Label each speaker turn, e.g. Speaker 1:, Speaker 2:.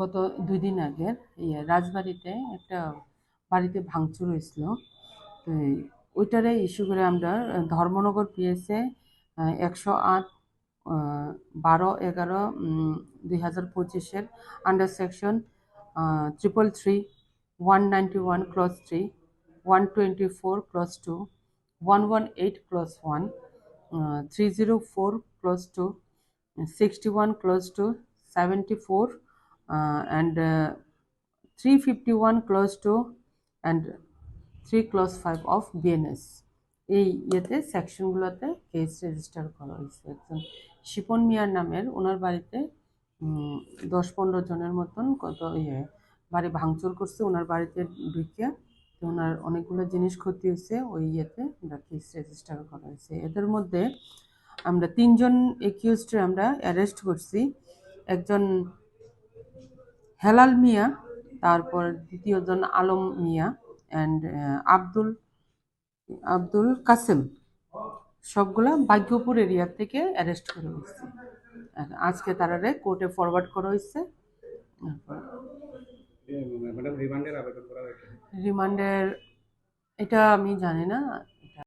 Speaker 1: গত দুই দিন আগে ইয়ে রাজবাড়িতে একটা বাড়িতে ভাঙচুর হয়েছিল। তো ওইটারে ইস্যু করে আমরা ধর্মনগর পিএসএ একশো আট বারো, এগারো দুই হাজার পঁচিশের under section triple three one ninety one cross three one twenty four cross two one one eight cross one three zero four cross two 61 close to 74 uh, and uh, 351 close to and 3 close 5 of BNS এই ইয়েতে সেকশনগুলোতে case register করা হয়েছে একজন। শিপন মিয়ার নামের ওনার বাড়িতে দশ পনেরো জনের মতন কত ইয়ে বাড়ি ভাঙচুর করছে ওনার বাড়িতে ঢুকিয়া তো ওনার অনেকগুলো জিনিস ক্ষতি হয়েছে ওই ইয়েতে আমরা কেস রেজিস্টার করা হয়েছে। এদের মধ্যে আমরা তিনজন একিউজড আমরা অ্যারেস্ট করছি। একজন হেলাল মিয়া তারপর দ্বিতীয়জন আলম মিয়া অ্যান্ড আব্দুল আব্দুল কাসেম সবগুলা ভাগ্যপুর এরিয়া থেকে অ্যারেস্ট করা হয়েছে আজকে তারারে কোর্টে ফরওয়ার্ড
Speaker 2: করা হয়েছে
Speaker 1: রিমান্ডের এটা আমি জানি না